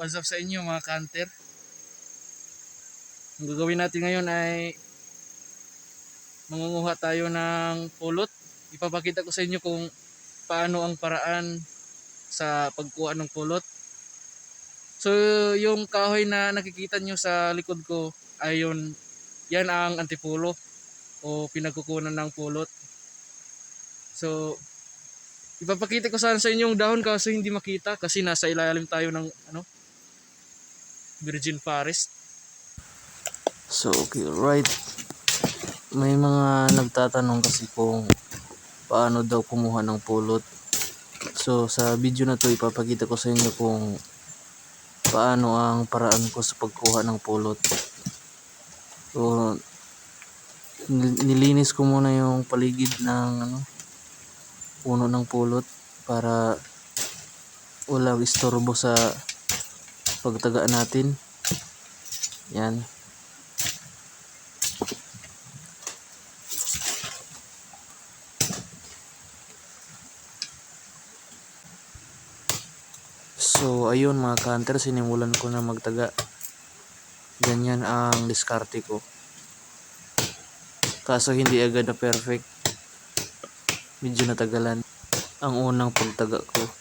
What's up sa inyo mga kanter? Ang gagawin natin ngayon ay mangunguha tayo ng pulot. Ipapakita ko sa inyo kung paano ang paraan sa pagkuha ng pulot. So yung kahoy na nakikita nyo sa likod ko ay yun, yan ang antipulo o pinagkukunan ng pulot. So ipapakita ko sana sa inyo yung dahon kaso hindi makita kasi nasa ilalim tayo ng ano virgin forest. So, okay, right. May mga nagtatanong kasi kung paano daw kumuha ng pulot. So, sa video na to ipapakita ko sa inyo kung paano ang paraan ko sa pagkuha ng pulot. So, nil- nilinis ko muna yung paligid ng ano, puno ng pulot para walang istorbo sa pagtaga natin. Yan. So, ayun mga kanter, sinimulan ko na magtaga. Ganyan ang diskarte ko. Kaso hindi agad na perfect. Medyo natagalan ang unang pagtaga ko.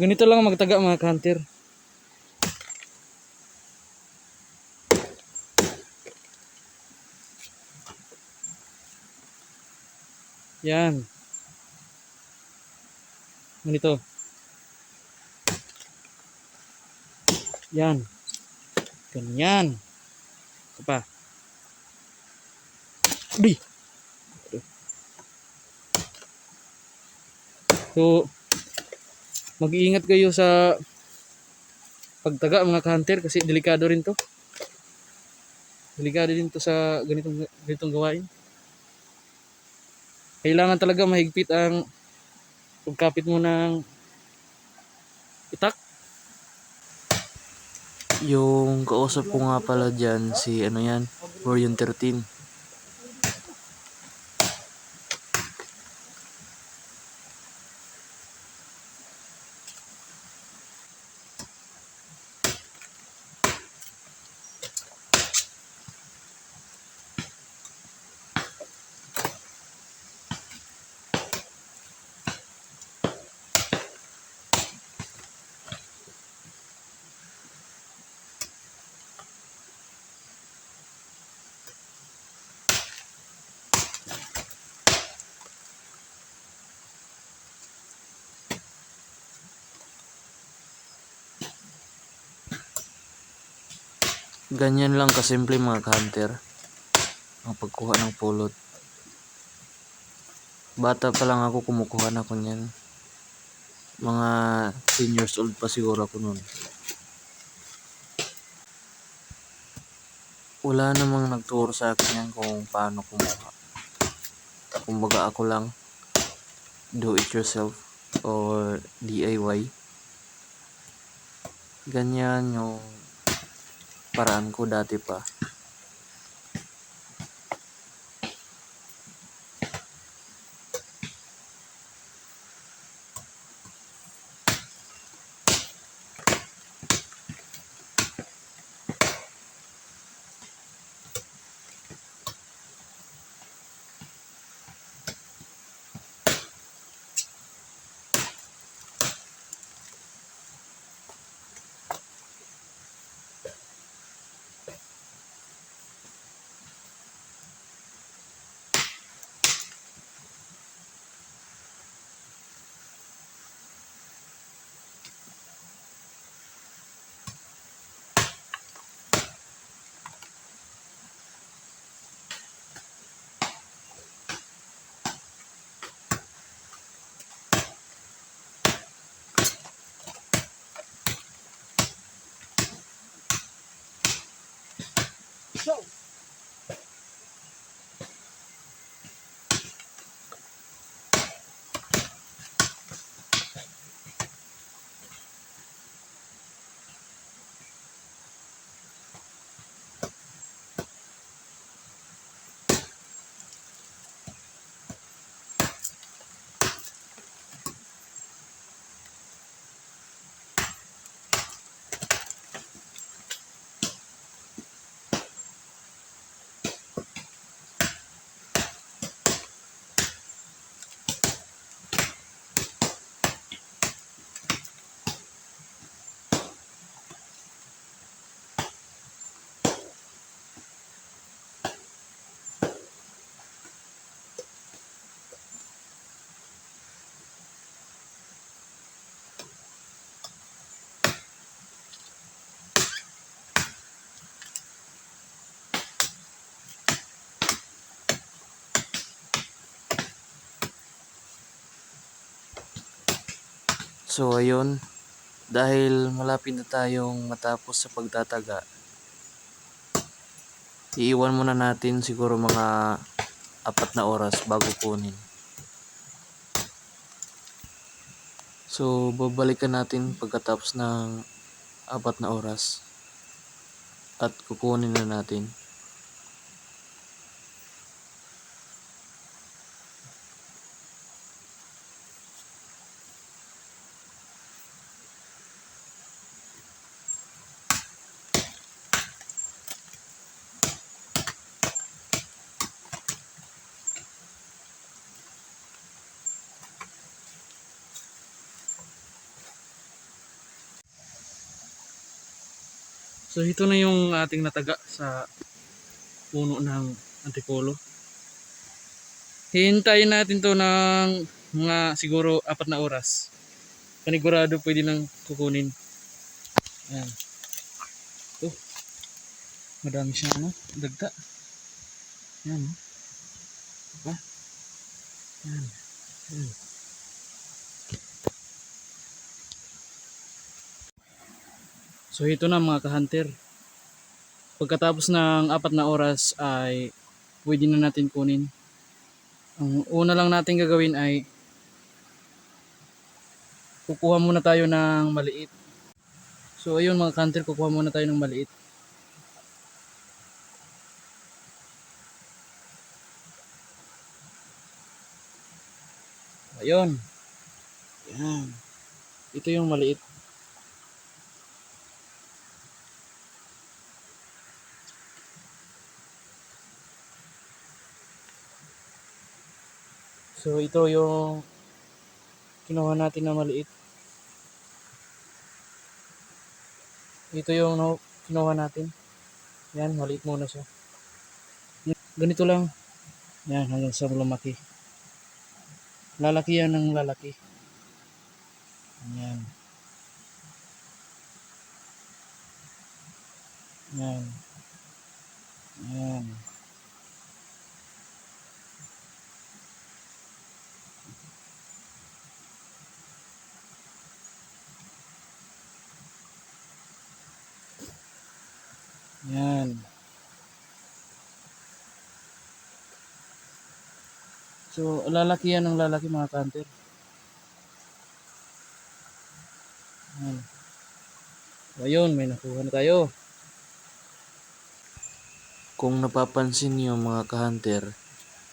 Ganito lang ang magtaga mga kanter. Yan. Ganito. Yan. Ganyan. Ito pa. Uy! So, mag-iingat kayo sa pagtaga mga hunter kasi delikado rin to. Delikado din to sa ganitong ganitong gawain. Kailangan talaga mahigpit ang pagkapit mo ng itak. Yung kausap ko nga pala dyan, si ano yan, Orion 13. Ganyan lang kasimple mga hunter ang pagkuha ng pulot. Bata pa lang ako kumukuha na ko niyan. Mga 10 years old pa siguro ako noon. Wala namang nagturo sa akin yan kung paano kumuha. Kumbaga ako lang do it yourself or DIY. Ganyan yung paraan ko dati pa. So, So ayun, dahil malapit na tayong matapos sa pagtataga, iiwan muna natin siguro mga apat na oras bago kunin. So babalikan natin pagkatapos ng apat na oras at kukunin na natin. So ito na yung ating nataga sa puno ng antipolo. Hintayin natin to ng mga siguro apat na oras. Panigurado pwede nang kukunin. Ayan. Oh. Madami siyang ano, dagta. Ayan. oh. Diba? Ayan. Ayan. So ito na mga ka-hunter. Pagkatapos ng apat na oras ay pwede na natin kunin. Ang una lang natin gagawin ay kukuha muna tayo ng maliit. So ayun mga ka-hunter, kukuha muna tayo ng maliit. Ayun. Yan. Ito yung maliit. So ito yung kinuha natin na maliit. Ito yung kinuha natin. Yan, maliit muna siya. Ganito lang. Yan, hanggang sa lumaki. Lalaki yan ng lalaki. Yan. Yan. Yan. So, lalaki yan ng lalaki mga kanter. Yan. So, ayun, may nakuha na tayo. Kung napapansin niyo mga ka-hunter,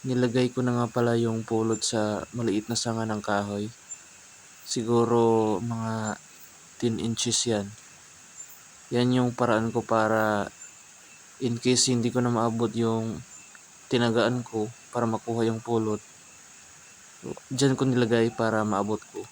nilagay ko na nga pala yung pulot sa maliit na sanga ng kahoy. Siguro mga 10 inches yan. Yan yung paraan ko para in case hindi ko na maabot yung tinagaan ko para makuha yung pulot. Diyan ko nilagay para maabot ko.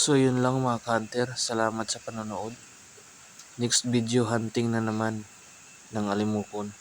So yun lang mga ka-hunter, salamat sa panonood. Next video hunting na naman ng alimukon.